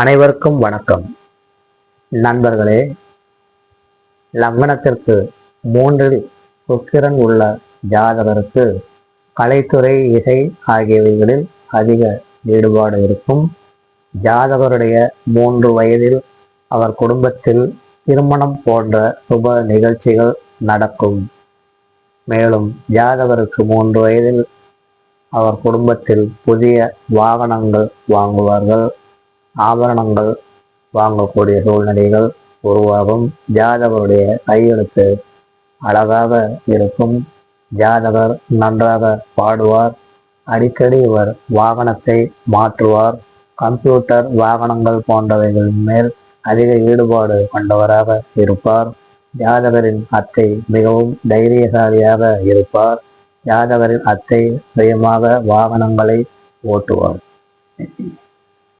அனைவருக்கும் வணக்கம். நண்பர்களே லக்னத்திற்கு மூன்றில் சுக்கிரன் உள்ள ஜாதகருக்கு கலைத்துறை இசை ஆகியவைகளில் அதிக ஈடுபாடு இருக்கும். ஜாதகருடைய மூன்று வயதில் அவர் குடும்பத்தில் திருமணம் போன்ற சுப நிகழ்ச்சிகள் நடக்கும். மேலும் ஜாதகருக்கு மூன்று வயதில் அவர் குடும்பத்தில் புதிய வாகனங்கள் வாங்குவார்கள். ஆபரணங்கள் வாங்கக்கூடிய சூழ்நிலைகள் உருவாகும். ஜாதகருடைய கையெழுத்து அழகாக இருக்கும். ஜாதகர் நன்றாக பாடுவார். அடிக்கடி இவர் வாகனத்தை மாற்றுவார். கம்ப்யூட்டர் வாகனங்கள் போன்றவைகளின் மேல் அதிக ஈடுபாடு கொண்டவராக இருப்பார். ஜாதகரின் அத்தை மிகவும் தைரியசாலியாக இருப்பார். ஜாதகரின் அத்தை சுயமாக வாகனங்களை ஓட்டுவார்.